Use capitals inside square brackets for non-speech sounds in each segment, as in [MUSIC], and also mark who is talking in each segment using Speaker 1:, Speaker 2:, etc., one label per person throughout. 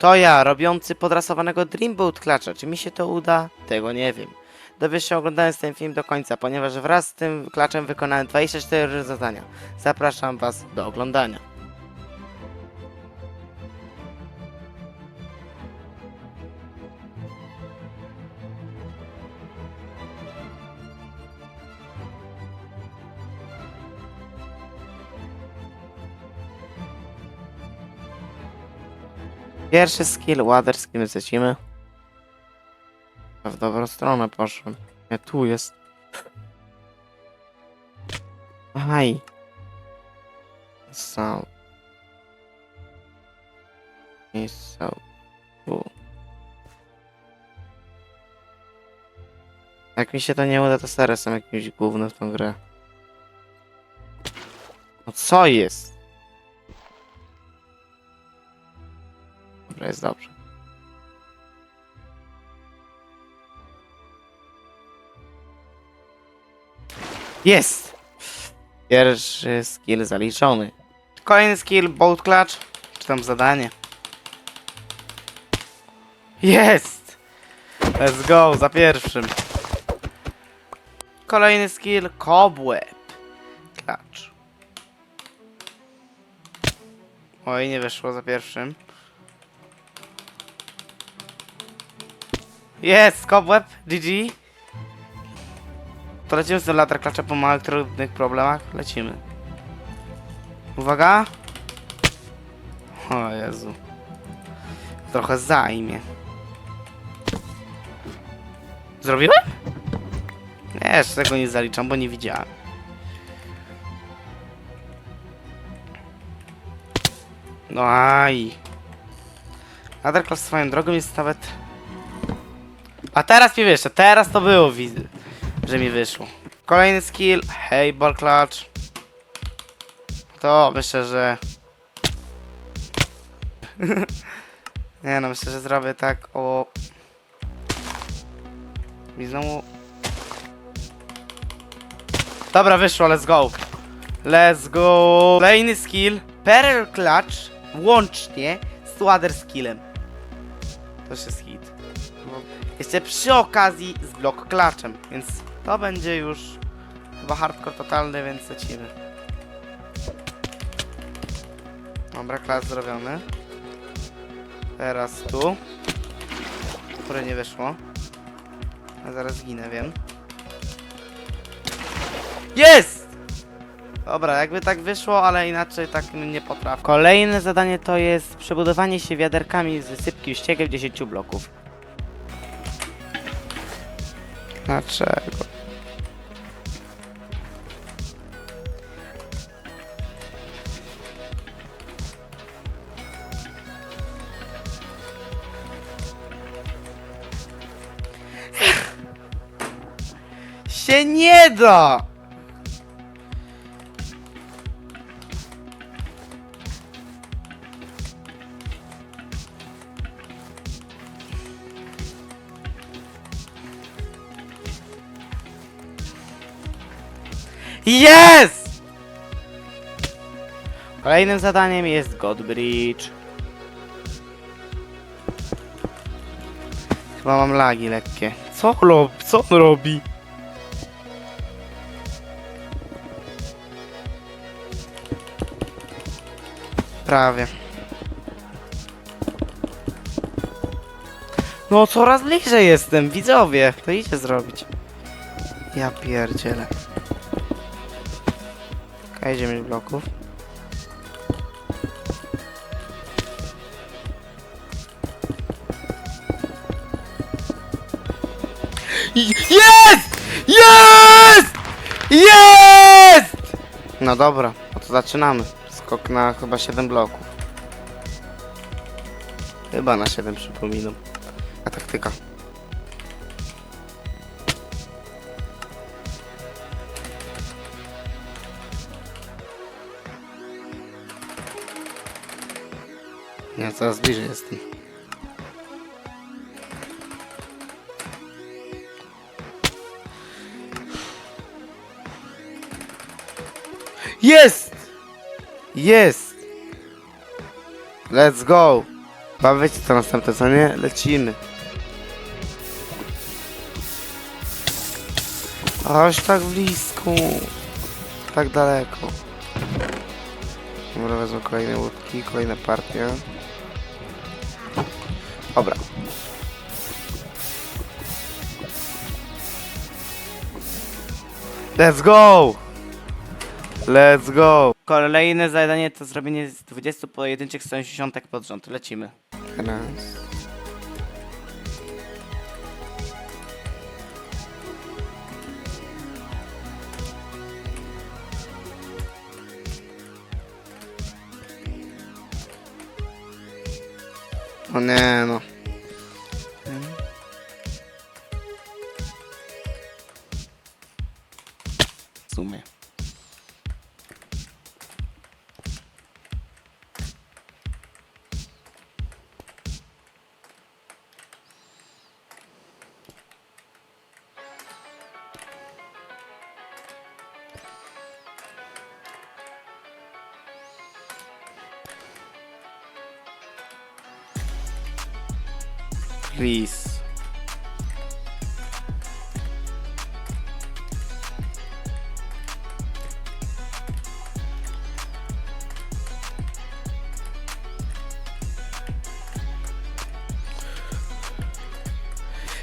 Speaker 1: To ja, robiący podrasowanego Dreamboat klacza. Czy mi się to uda? Tego nie wiem. Dowiesz się oglądając ten film do końca, ponieważ wraz z tym klaczem wykonałem 24 zadania. Zapraszam Was do oglądania. Pierwszy skill, łader, z kim lecimy. W dobrą stronę poszłem. Nie, tu jest. Aj. So. I so. Tu. Jak mi się to nie uda, to stare są jakimś gównem w tą grę. No co jest? Jest dobrze. Jest! Pierwszy skill zaliczony. Kolejny skill, boat clutch. Czy tam zadanie? Jest! Let's go, za pierwszym. Kolejny skill, cobweb. Clutch. Oj, nie wyszło za pierwszym. Jest, cobweb, GG. To lecimy z tym klacza po małych, trudnych problemach. Lecimy. Uwaga. O Jezu. Trochę zajmie. Zrobiłem? Nie, jeszcze tego nie zaliczam, bo nie widziałem. No aj. Latar klacz swoją drogą jest nawet... A teraz mi wyszło, teraz to było że mi wyszło. Kolejny skill, hey ball clutch. To myślę, że... [LAUGHS] Nie no, myślę, że zrobię tak o... Mi znowu... Dobra, wyszło, let's go. Let's go. Kolejny skill, peril clutch, łącznie z ladder skillem. To jest hit. Jeszcze przy okazji z block klaczem, więc to będzie już chyba hardcore totalny, więc lecimy. Dobra, klas zrobiony. Teraz tu. Które nie wyszło. A zaraz zginę, wiem. Jest! Dobra, jakby tak wyszło, ale inaczej tak nie potrafię. Kolejne zadanie to jest przebudowanie się wiaderkami z wysypki ściegeł 10 bloków. Dlaczego? się nie da! Jest! Kolejnym zadaniem jest God Bridge. Chyba mam lagi lekkie. Co robi? Co on robi? Prawie. No coraz bliżej jestem, widzowie. To idzie zrobić. Ja pierdzielę. Okej, 9 bloków. I- Jest! Jest! Jest! No dobra, no to zaczynamy. Skok na chyba 7 bloków. Chyba na 7 przypominam. A taktyka. Ja coraz bliżej jestem. Jest! Jest! Let's go! Chyba wiecie co następne, co nie? Lecimy. Aż tak blisko. Tak daleko. Dobra, wezmę kolejne łódki, kolejna partia. Dobra. Let's go! Let's go! Kolejne zadanie to zrobienie z 20 pojedynczych 180 pod rząd. Lecimy. Raz. O nie no. sumie. Riz.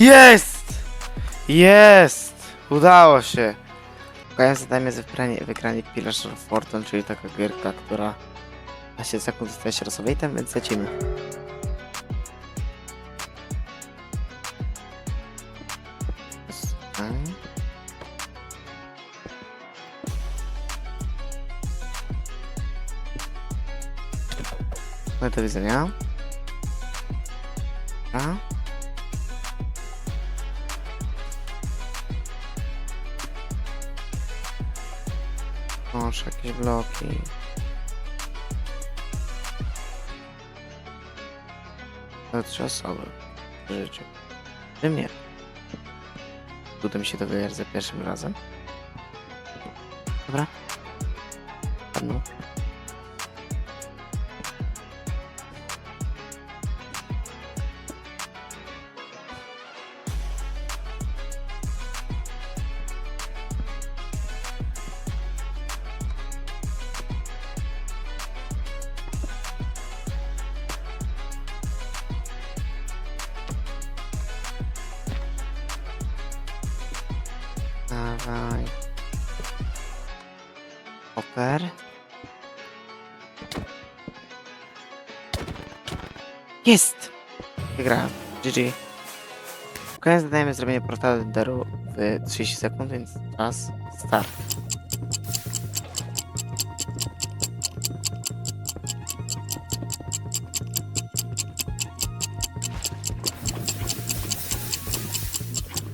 Speaker 1: Jest! Jest! Udało się! Kolejne zadanie jest wygranie, wygranie Pillars of Fortune, czyli taka gierka, która 15 sekund zostaje się rozowejtem, więc lecimy. No do widzenia. A? Bloki. W życiu. Ty mnie. Uda mi się wygrać za pierwszym razem. Dobra. No. Jest! Wygrałem. GG. Koniec zadajemy zrobienie portalu Enderu w 30 sekund, więc czas start.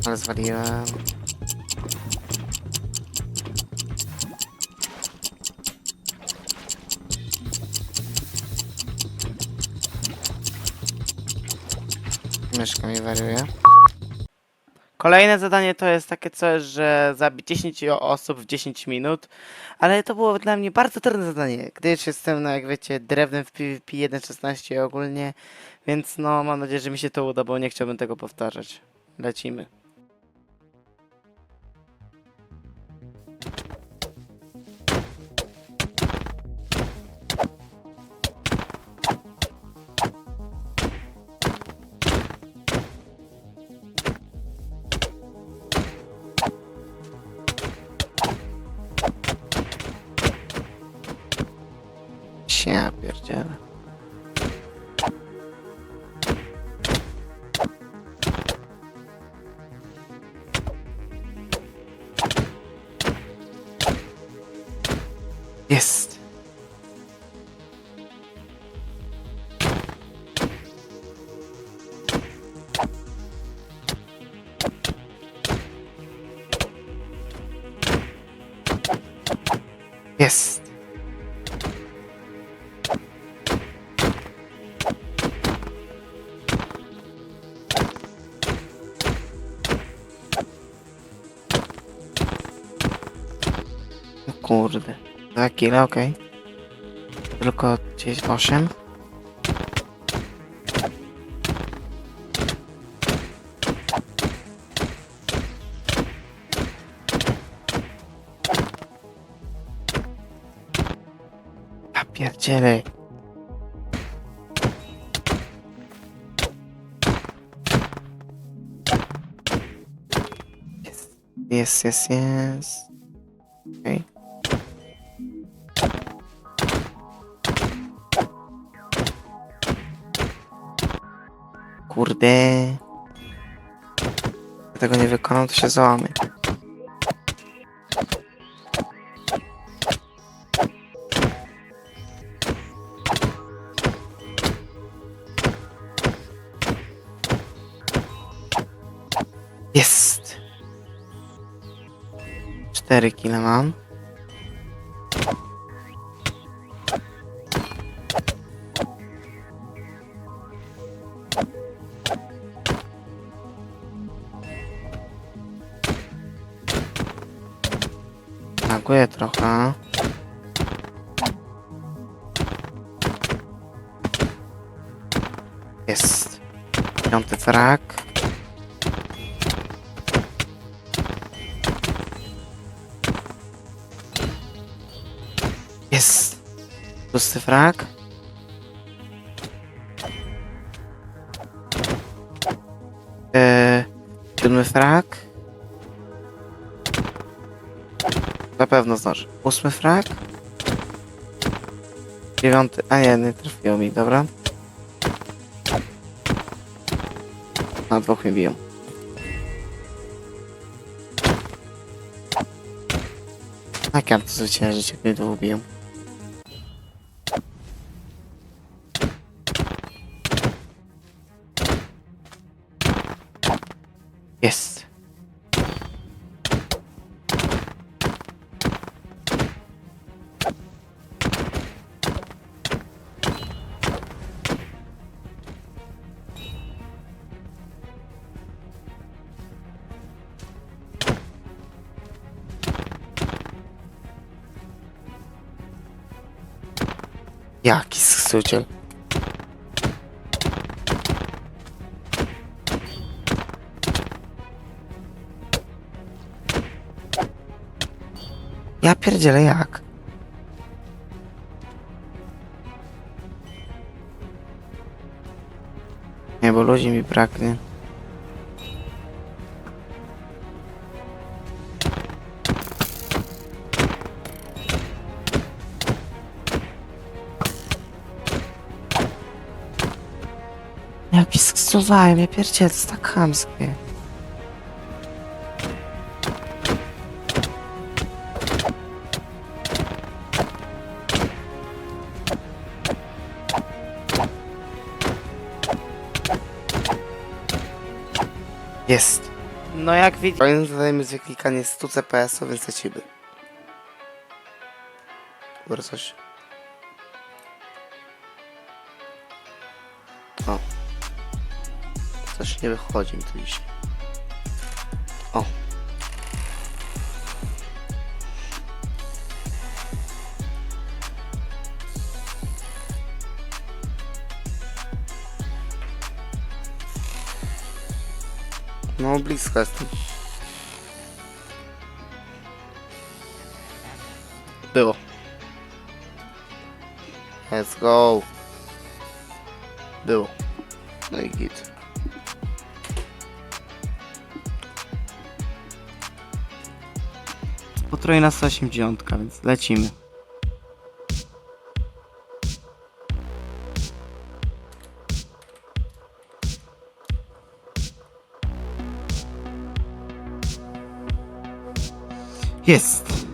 Speaker 1: Ale zwaliłem. Mi wariuje. Kolejne zadanie to jest takie coś, że zabić 10 osób w 10 minut, ale to było dla mnie bardzo trudne zadanie, gdyż jestem, no jak wiecie, drewnem w PvP 1.16 ogólnie, więc no mam nadzieję, że mi się to uda, bo nie chciałbym tego powtarzać. Lecimy. Jest. No kurde. Dwa kile, okej. Tylko gdzieś 8. pierdzielej. Jest, jest, jest. Okej. Kurde. Jak tego nie wykonam, to się załamie. 4 kile mam. Laguję trochę. Jest. Piąty trak. Pusty frak. Eee, siódmy frak. Na pewno znasz. Ósmy frak. Dziewiąty. A nie, nie trafiło mi, dobra. Na dwóch mnie biją. Jak ja to zwyciężyć, jak mnie dwóch biją? Jaki sksuciel. Ja pierdzielę jak? Nie, bo ludzi mi braknie. Sksowałem, ja pierdzielę, to jest tak chamskie. Jest. No jak widzicie, kolejnym zadaniem jest wyklikanie 100 CPS-ów, więc lecimy. Dobra, coś. Coś nie wychodzi mi dzisiaj. O. No, blisko jestem. Było. Let's go. Było. No i git. Potrójna 180, więc lecimy. Jest.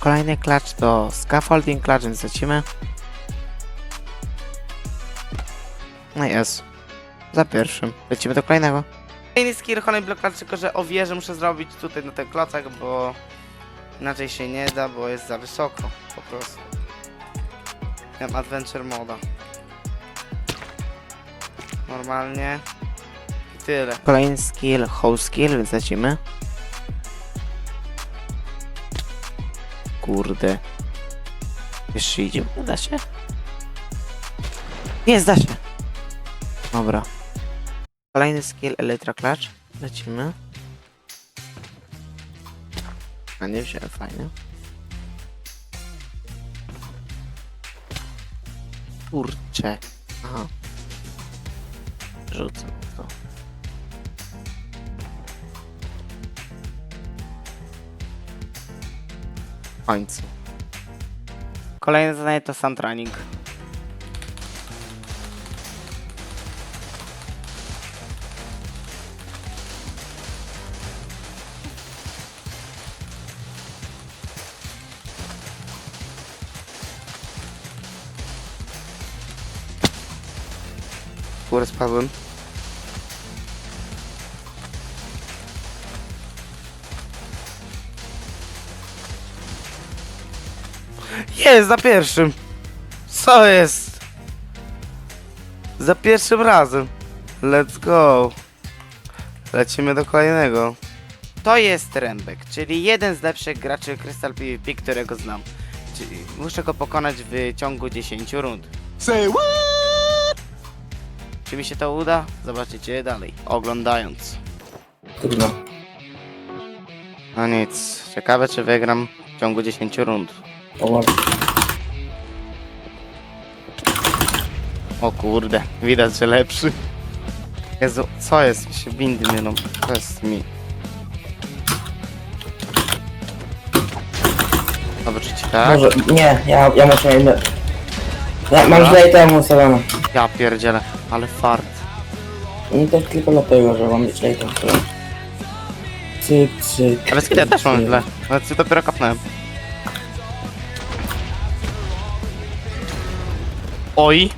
Speaker 1: Kolejny klacz to scaffolding klacz, więc lecimy. No jest. Za pierwszym. Lecimy do kolejnego. Kolejny skill, kolejny blok klacz, tylko że o wieżę muszę zrobić tutaj na ten klocek, bo inaczej się nie da, bo jest za wysoko po prostu. Mam adventure moda. Normalnie. I tyle. Kolejny skill, whole skill, więc lecimy. Kurde. Jeszcze idzie. Da się? Nie, zda się. Dobra. Kolejny skill Elytra Clutch. Lecimy. A nie wziąłem, fajnie. Kurczę. Aha. Rzucę to. W końcu. Kolejne zadanie to sound Górę spadłem. Jest, za pierwszym. Co jest? Za pierwszym razem. Let's go. Lecimy do kolejnego. To jest Rembek, czyli jeden z lepszych graczy Crystal PvP, którego znam. Czyli muszę go pokonać w ciągu 10 rund.
Speaker 2: Say what?
Speaker 1: Czy mi się to uda? Zobaczycie dalej, oglądając.
Speaker 3: Trudno.
Speaker 1: No nic, ciekawe czy wygram w ciągu 10 rund.
Speaker 3: O, ładnie.
Speaker 1: O kurde, widać, że lepszy. Jezu, co jest? Mi się windy mylą. To jest mi. Zobaczycie, tak?
Speaker 3: Może, nie, ja, ja muszę inne. Ja mam źle temu ustawione.
Speaker 1: Ja pierdzielę, ale fart.
Speaker 3: I też tylko dlatego, że mam źle temu ustawione. Cyk, cyk.
Speaker 1: Ale skida też mam
Speaker 3: cyk.
Speaker 1: źle. Nawet się dopiero kapnąłem. Oj,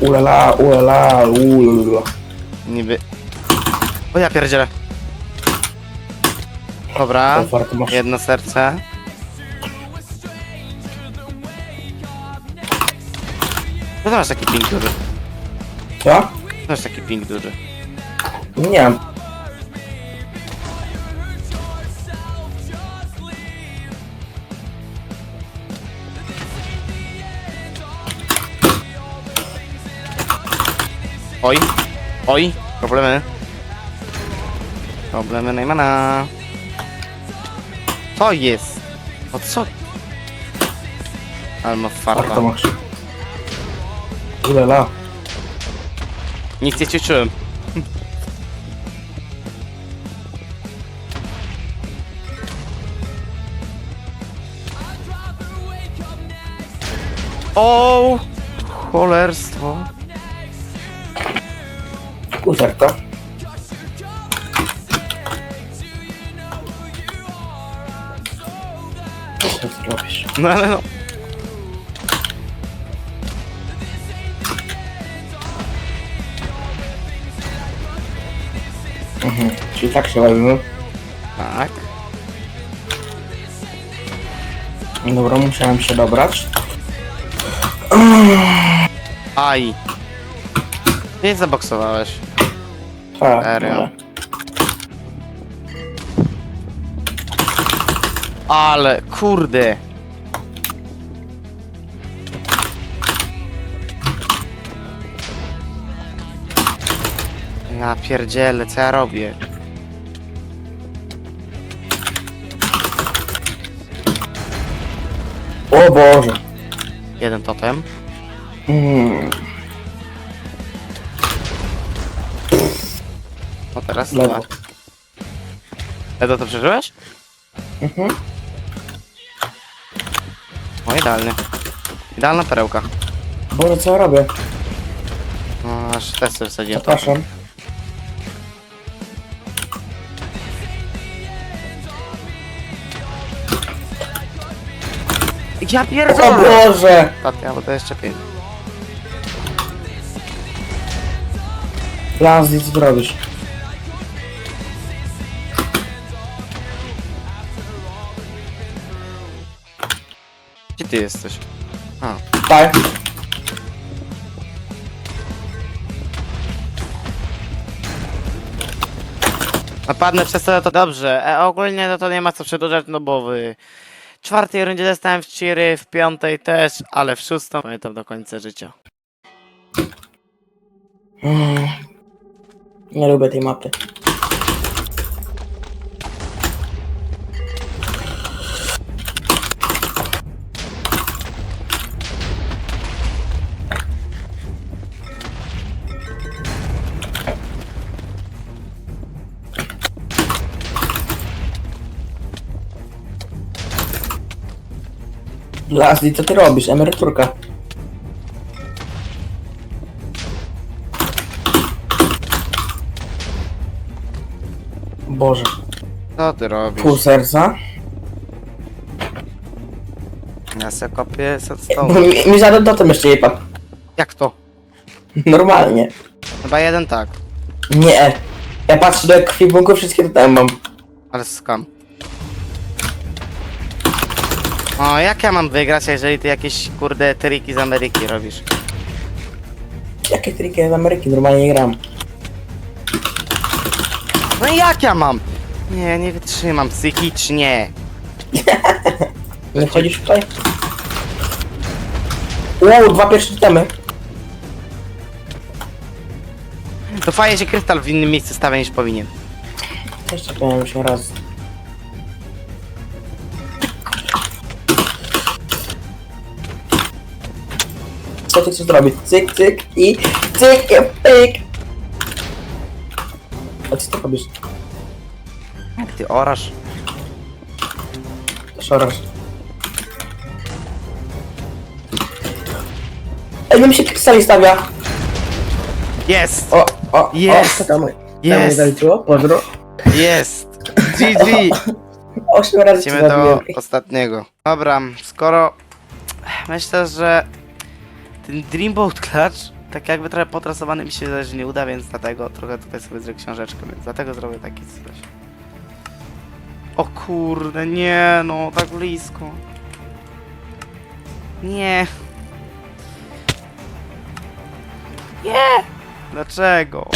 Speaker 3: Ulala, ulala, ulala.
Speaker 1: niby. O ja pierdzielę. Dobra,
Speaker 3: masz.
Speaker 1: jedno serce. No to masz taki ping duży.
Speaker 3: Co?
Speaker 1: Masz taki ping duży.
Speaker 3: Nie mam.
Speaker 1: Oj, oj, problemy. Problemy Neymana. Co jest? O co? Ale ma
Speaker 3: Otwarte
Speaker 1: farta.
Speaker 3: masz. Ulala.
Speaker 1: Nic nie ćwiczyłem. O, cholerstwo.
Speaker 3: Userka. Co ty robisz?
Speaker 1: No ale no.
Speaker 3: Mhm. Czyli tak się bawimy.
Speaker 1: Tak.
Speaker 3: Dobra, musiałem się dobrać.
Speaker 1: Aj. Nie zaboksowałeś.
Speaker 3: Tak,
Speaker 1: Serio?
Speaker 3: ale-
Speaker 1: Ale kurde. Pierdzielę, co ja robię?
Speaker 3: O Boże.
Speaker 1: Jeden totem.
Speaker 3: Mm.
Speaker 1: No teraz
Speaker 3: Lewo.
Speaker 1: dwa. Edo, to przeżyłeś?
Speaker 3: Mhm.
Speaker 1: No idealnie. Idealna perełka.
Speaker 3: Boże, co ja robię?
Speaker 1: No, aż testy wsadziłem.
Speaker 3: Zapraszam.
Speaker 1: Ja
Speaker 3: O
Speaker 1: pierdolę!
Speaker 3: Boże!
Speaker 1: Tatia, bo to jeszcze pięć.
Speaker 3: Lazli, co ty robisz?
Speaker 1: Gdzie ty jesteś? A,
Speaker 3: Tak.
Speaker 1: Napadnę przez to, to dobrze. E, ogólnie no to nie ma co przedłużać, no bo w czwartej rundzie dostałem w Chiry, w piątej też, ale w szóstą pamiętam do końca życia.
Speaker 3: Mm. Nie lubię tej mapy. Lasli, co ty robisz? Emeryturka. Boże.
Speaker 1: Co ty robisz?
Speaker 3: Pół serca.
Speaker 1: Ja se kopię z
Speaker 3: Bo
Speaker 1: stołu.
Speaker 3: mi, mi żaden totem jeszcze nie padł.
Speaker 1: Jak to?
Speaker 3: Normalnie.
Speaker 1: Chyba jeden tak,
Speaker 3: Nie. Ja patrzę do ekwipunku, wszystkie totemy mam.
Speaker 1: ale skam. O, jak ja mam wygrać, jeżeli ty jakieś kurde triki z Ameryki robisz?
Speaker 3: Jakie triki z Ameryki? Normalnie nie gram.
Speaker 1: No i jak ja mam? Nie, nie wytrzymam psychicznie.
Speaker 3: Nie wchodzisz tutaj? Uuu, dwa pierwsze totemy.
Speaker 1: To fajnie, że krystal w innym miejscu stawia niż powinien.
Speaker 3: Jeszcze powiem się raz. Co ty chcesz zrobić? Cyk, cyk i cyk i pyk. A co ty robisz?
Speaker 1: Jak ty orasz?
Speaker 3: Szorasz. Ej, no mi się krystali stawia.
Speaker 1: Jest!
Speaker 3: O, o,
Speaker 1: Jest.
Speaker 3: o, to tam,
Speaker 1: Jest.
Speaker 3: zaliczyło, pozdro.
Speaker 1: Jest! [LAUGHS] GG!
Speaker 3: Osiem razy cię
Speaker 1: Lecimy do
Speaker 3: zabiłem.
Speaker 1: ostatniego. Dobra, skoro... Myślę, że ten Dreamboat Clutch tak jakby trochę potrasowany mi się też nie uda, więc dlatego trochę tutaj sobie zrobię książeczkę, więc dlatego zrobię taki coś. O kurde, nie no, tak blisko. Nie. Nie! Dlaczego?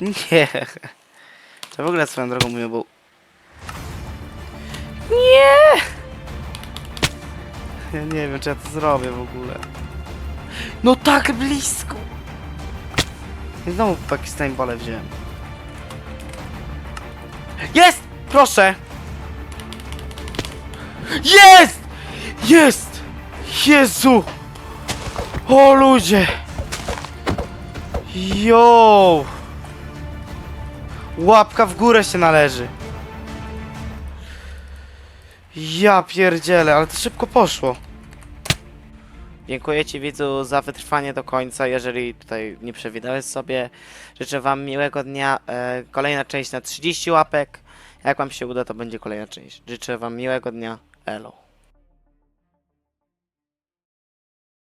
Speaker 1: Nie. To w ogóle swoją drogą mówię, bo... Nie! Ja nie wiem, czy ja to zrobię w ogóle. No tak blisko! I znowu taki steinbole wziąłem. Jest! Proszę! Jest! Jest! Jezu! O ludzie! Yo! Łapka w górę się należy. Ja pierdzielę, ale to szybko poszło. Dziękuję Ci widzu za wytrwanie do końca, jeżeli tutaj nie przewidałeś sobie. Życzę Wam miłego dnia. E, kolejna część na 30 łapek. Jak Wam się uda, to będzie kolejna część. Życzę Wam miłego dnia. Elo.